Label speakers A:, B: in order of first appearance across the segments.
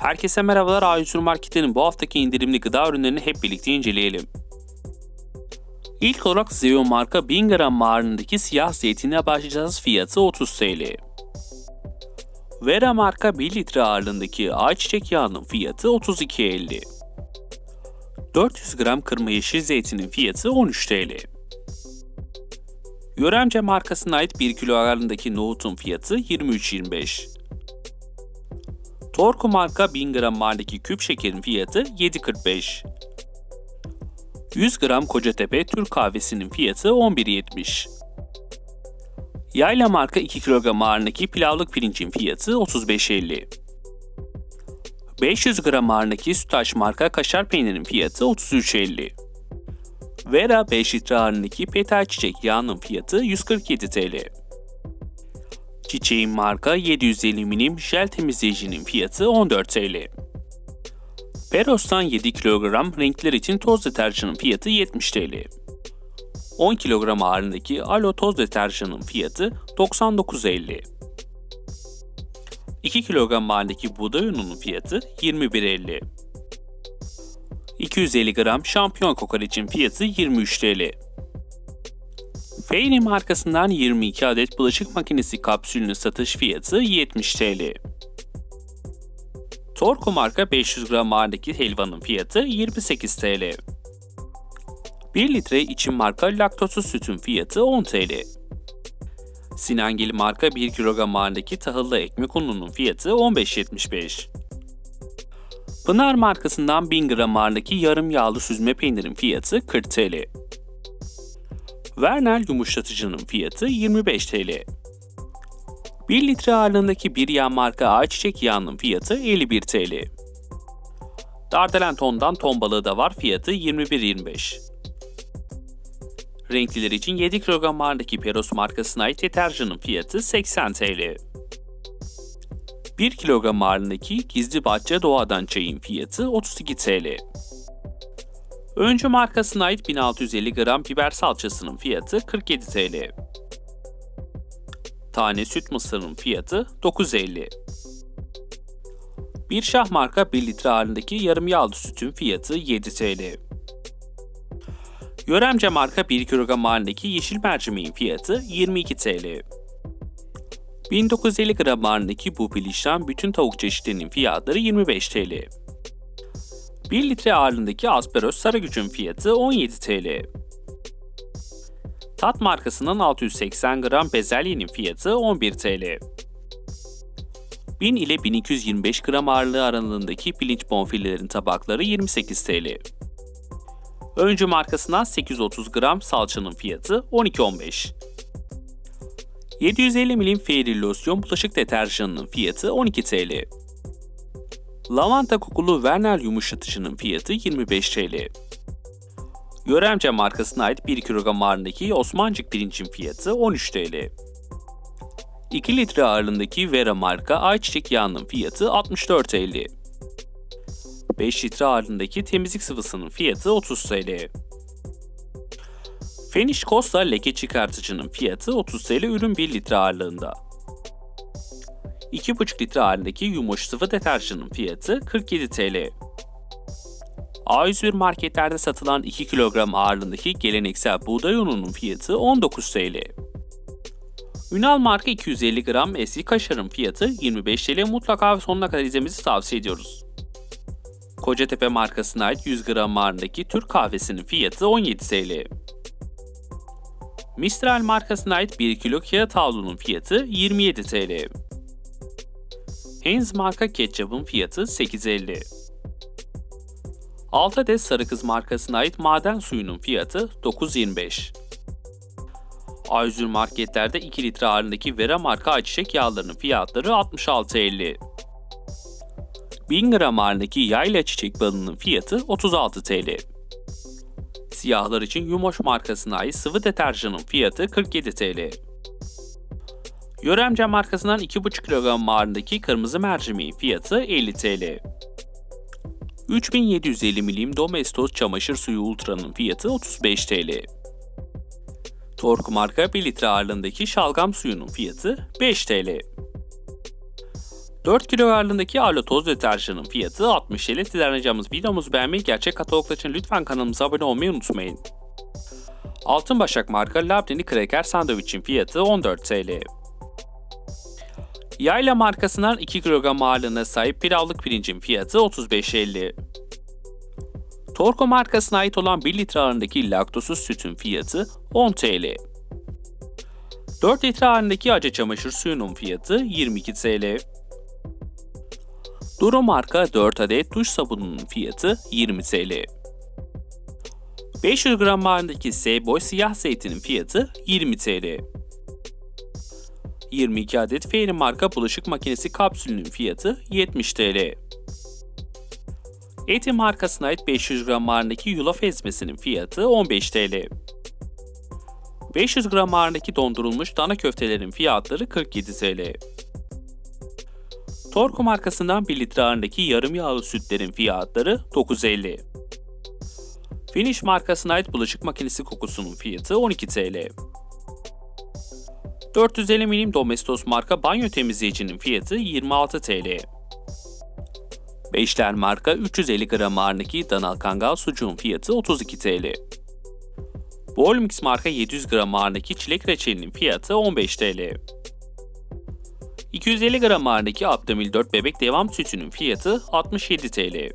A: Herkese merhabalar A100 Market'in bu haftaki indirimli gıda ürünlerini hep birlikte inceleyelim. İlk olarak Zeo marka 1000 gram ağırlığındaki siyah zeytine başlayacağız fiyatı 30 TL. Vera marka 1 litre ağırlığındaki ayçiçek yağının fiyatı 32.50. 400 gram kırmızı yeşil zeytinin fiyatı 13 TL. Yöremce markasına ait 1 kilo ağırlığındaki nohutun fiyatı 23.25. Torku marka 1000 gram maldeki küp şekerin fiyatı 7.45. 100 gram Kocatepe Türk kahvesinin fiyatı 11.70. Yayla marka 2 kilogram ağırlığındaki pilavlık pirincin fiyatı 35.50. 500 gram ağırlığındaki Sütaş marka kaşar peynirin fiyatı 33.50. Vera 5 litre ağırlığındaki petal çiçek yağının fiyatı 147 TL. Çiçeğin marka 750 milim jel temizleyicinin fiyatı 14 TL. Peros'tan 7 kilogram renkler için toz deterjanın fiyatı 70 TL. 10 kilogram ağırlığındaki Alo toz deterjanın fiyatı 99.50. 2 kilogram ağırlığındaki buğday ununun fiyatı 21.50. 250 gram şampiyon kokoreçin fiyatı 23 TL. Feyni markasından 22 adet bulaşık makinesi kapsülünün satış fiyatı 70 TL. Torco marka 500 gram ağırlıktaki helvanın fiyatı 28 TL. 1 litre için marka laktozsuz sütün fiyatı 10 TL. Sinangil marka 1 kilogram ağırlıktaki tahıllı ekmek ununun fiyatı 15.75. Pınar markasından 1000 gram ağırlıktaki yarım yağlı süzme peynirin fiyatı 40 TL. Vernel yumuşatıcının fiyatı 25 TL. 1 litre ağırlığındaki bir yağ marka ayçiçek yağının fiyatı 51 TL. Dardelen tondan ton balığı da var fiyatı 21.25. Renkliler için 7 kilogram ağırlığındaki Peros markasına ait deterjanın fiyatı 80 TL. 1 kilogram ağırlığındaki Gizli Bahçe Doğadan çayın fiyatı 32 TL. Öncü markasına ait 1650 gram biber salçasının fiyatı 47 TL. Tane süt mısırının fiyatı 9.50. Bir şah marka 1 litre ağırlığındaki yarım yağlı sütün fiyatı 7 TL. Yöremce marka 1 kilogram ağırlığındaki yeşil mercimeğin fiyatı 22 TL. 1950 gram ağırlığındaki bu pilişten bütün tavuk çeşitlerinin fiyatları 25 TL. 1 litre ağırlığındaki Asperos Sarıgüc'ün fiyatı 17 TL. Tat markasının 680 gram bezelyenin fiyatı 11 TL. 1000 ile 1225 gram ağırlığı aralığındaki pirinç bonfilelerin tabakları 28 TL. Öncü markasından 830 gram salçanın fiyatı 12.15. 750 milim Fairy Losyon bulaşık deterjanının fiyatı 12 TL. Lavanta kokulu Vernel yumuşatıcının fiyatı 25 TL. Yöremce markasına ait 1 kilogram ağırlığındaki Osmancık pirincin fiyatı 13 TL. 2 litre ağırlığındaki Vera marka ayçiçek yağının fiyatı 64.50. 5 litre ağırlığındaki temizlik sıvısının fiyatı 30 TL. Finish Costa leke çıkartıcının fiyatı 30 TL ürün 1 litre ağırlığında. 2,5 litre halindeki yumuş sıvı deterjanın fiyatı 47 TL. A101 marketlerde satılan 2 kilogram ağırlığındaki geleneksel buğday ununun fiyatı 19 TL. Ünal marka 250 gram eski kaşarın fiyatı 25 TL mutlaka sonuna kadar izlemenizi tavsiye ediyoruz. Kocatepe markasına ait 100 gram ağırlığındaki Türk kahvesinin fiyatı 17 TL. Mistral markasına ait 1 kilo kağıt havlunun fiyatı 27 TL. Heinz marka ketçapın fiyatı 8.50. 6 adet Sarı Kız markasına ait maden suyunun fiyatı 9.25. A101 marketlerde 2 litre ağırlığındaki Vera marka ayçiçek yağlarının fiyatları 66.50. 1000 gram ağırlığındaki yayla çiçek balının fiyatı 36 TL. Siyahlar için Yumoş markasına ait sıvı deterjanın fiyatı 47 TL. Yöremce markasından 2,5 kilogram ağırlığındaki kırmızı mercimeğin fiyatı 50 TL. 3750 milim Domestos çamaşır suyu Ultra'nın fiyatı 35 TL. Tork marka 1 litre ağırlığındaki şalgam suyunun fiyatı 5 TL. 4 kilo ağırlığındaki Arlo toz deterjanın fiyatı 60 TL. Sizden ricamız videomuzu beğenmeyi, gerçek kataloglar için lütfen kanalımıza abone olmayı unutmayın. Altın Başak marka Labneli Kraker sandviçin fiyatı 14 TL. Yayla markasından 2 kilogram ağırlığına sahip pilavlık pirincin fiyatı 35.50. Torko markasına ait olan 1 litre ağırlığındaki laktosuz sütün fiyatı 10 TL. 4 litre ağırlığındaki acı çamaşır suyunun fiyatı 22 TL. Duro marka 4 adet duş sabununun fiyatı 20 TL. 500 gram ağırlığındaki S-Boy siyah zeytinin fiyatı 20 TL. 22 adet Fairy marka bulaşık makinesi kapsülünün fiyatı 70 TL. Eti markasına ait 500 gram ağırlığındaki yulaf ezmesinin fiyatı 15 TL. 500 gram ağırlığındaki dondurulmuş dana köftelerin fiyatları 47 TL. Torku markasından 1 litre ağırlığındaki yarım yağlı sütlerin fiyatları 9.50. Finish markasına ait bulaşık makinesi kokusunun fiyatı 12 TL. 450 milim Domestos marka banyo temizleyicinin fiyatı 26 TL. Beşler marka 350 gram ağırlığındaki Danal Kangal sucuğun fiyatı 32 TL. Bolmix marka 700 gram ağırlığındaki çilek reçelinin fiyatı 15 TL. 250 gram ağırlığındaki Abdamil 4 bebek devam sütünün fiyatı 67 TL.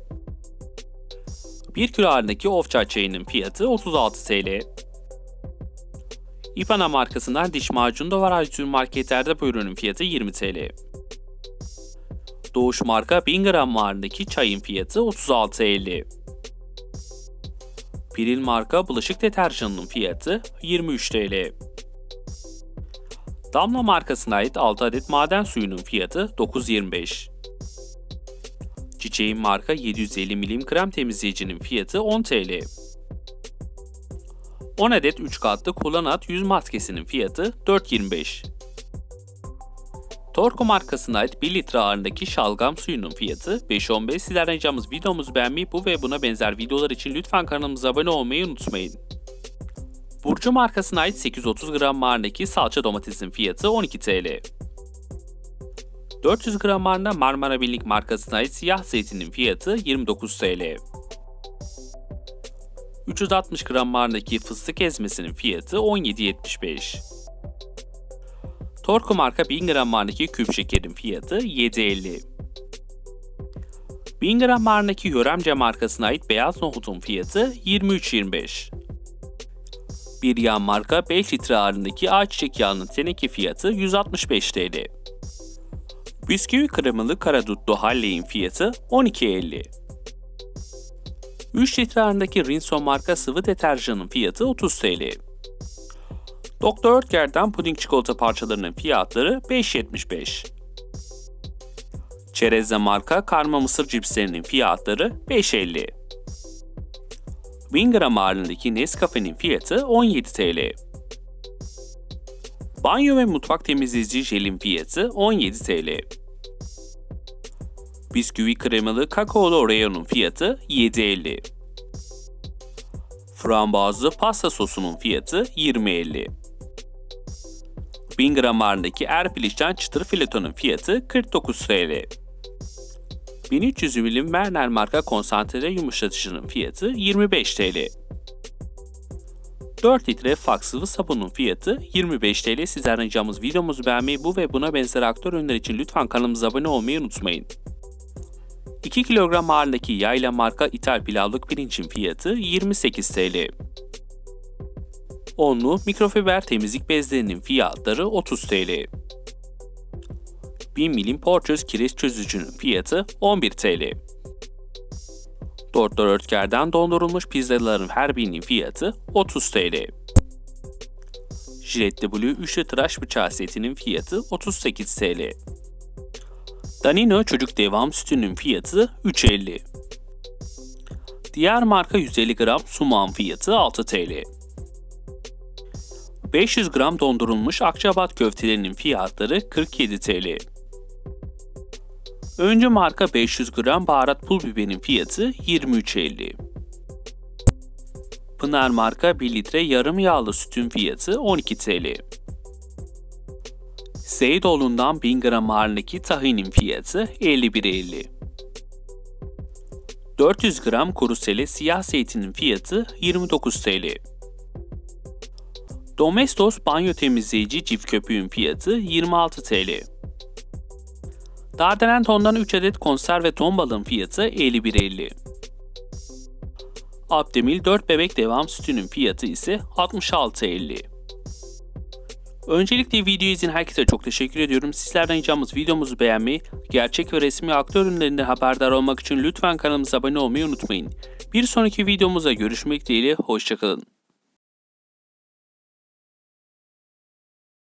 A: 1 kilo ağırlığındaki Ofça çayının fiyatı 36 TL. İpana markasından diş macunu da var Aytun marketlerde bu ürünün fiyatı 20 TL. Doğuş marka 1000 gram ağırlığındaki çayın fiyatı 36.50. Piril marka bulaşık deterjanının fiyatı 23 TL. Damla markasına ait 6 adet maden suyunun fiyatı 9.25. Çiçeğin marka 750 milim krem temizleyicinin fiyatı 10 TL. 10 adet 3 katlı kullanat yüz maskesinin fiyatı 4.25. Torko markasına ait 1 litre ağırlığındaki şalgam suyunun fiyatı 5.15. Sizlerden ricamız videomuzu beğenmeyi bu ve buna benzer videolar için lütfen kanalımıza abone olmayı unutmayın. Burcu markasına ait 830 gram ağırlığındaki salça domatesin fiyatı 12 TL. 400 gram ağırlığında Marmara Birlik markasına ait siyah zeytinin fiyatı 29 TL. 360 gram ağırlığındaki fıstık ezmesinin fiyatı 17.75. Torku marka 1000 gram ağırlığındaki küp şekerin fiyatı 7.50. 1000 gram ağırlığındaki Yöremce markasına ait beyaz nohutun fiyatı 23.25. Bir yağ marka 5 litre ağırlığındaki ayçiçek yağının teneke fiyatı 165 TL. Bisküvi kremalı karadutlu Halley'in fiyatı 12.50. 3 litre ağırlığındaki Rinso marka sıvı deterjanın fiyatı 30 TL. Doktor Oetker'den puding çikolata parçalarının fiyatları 5.75. Çerezle marka karma mısır cipslerinin fiyatları 5.50. 1000 gram ağırlığındaki Nescafe'nin fiyatı 17 TL. Banyo ve mutfak temizleyici jelin fiyatı 17 TL. Bisküvi kremalı kakaolu Oreo'nun fiyatı 7.50. Frambuazlı pasta sosunun fiyatı 20.50. 1000 gram ağırlığındaki Erpiliş'ten çıtır filetonun fiyatı 49 TL. 1300 milim Werner marka konsantre yumuşatıcının fiyatı 25 TL. 4 litre fak sıvı sabunun fiyatı 25 TL. Sizlerden ricamız videomuzu beğenmeyi bu ve buna benzer aktör ürünler için lütfen kanalımıza abone olmayı unutmayın. 2 kilogram ağırlığındaki yayla marka ithal pilavlık pirincin fiyatı 28 TL. Onlu mikrofiber temizlik bezlerinin fiyatları 30 TL. 1000 milim porçöz kireç çözücünün fiyatı 11 TL. Doktor Örtker'den dondurulmuş pizzaların her birinin fiyatı 30 TL. Jilet Blue üçlü tıraş bıçağı setinin fiyatı 38 TL. Danino çocuk devam sütünün fiyatı 3.50. Diğer marka 150 gram suman fiyatı 6 TL. 500 gram dondurulmuş Akçabat köftelerinin fiyatları 47 TL. Öncü marka 500 gram baharat pul biberin fiyatı 23.50. Pınar marka 1 litre yarım yağlı sütün fiyatı 12 TL. Seydoğlu'ndan 1000 gram ağırlığındaki tahinin fiyatı 51.50. 400 gram kuru sele siyah zeytinin fiyatı 29 TL. Domestos banyo temizleyici cif köpüğün fiyatı 26 TL. Dardenen tondan 3 adet konserve ton balığın fiyatı 51.50. Abdemil 4 bebek devam sütünün fiyatı ise 66.50. Öncelikle videoyu izleyen herkese çok teşekkür ediyorum. Sizlerden ricamız videomuzu beğenmeyi, gerçek ve resmi aktör ürünlerinden haberdar olmak için lütfen kanalımıza abone olmayı unutmayın. Bir sonraki videomuzda görüşmek dileğiyle, hoşçakalın.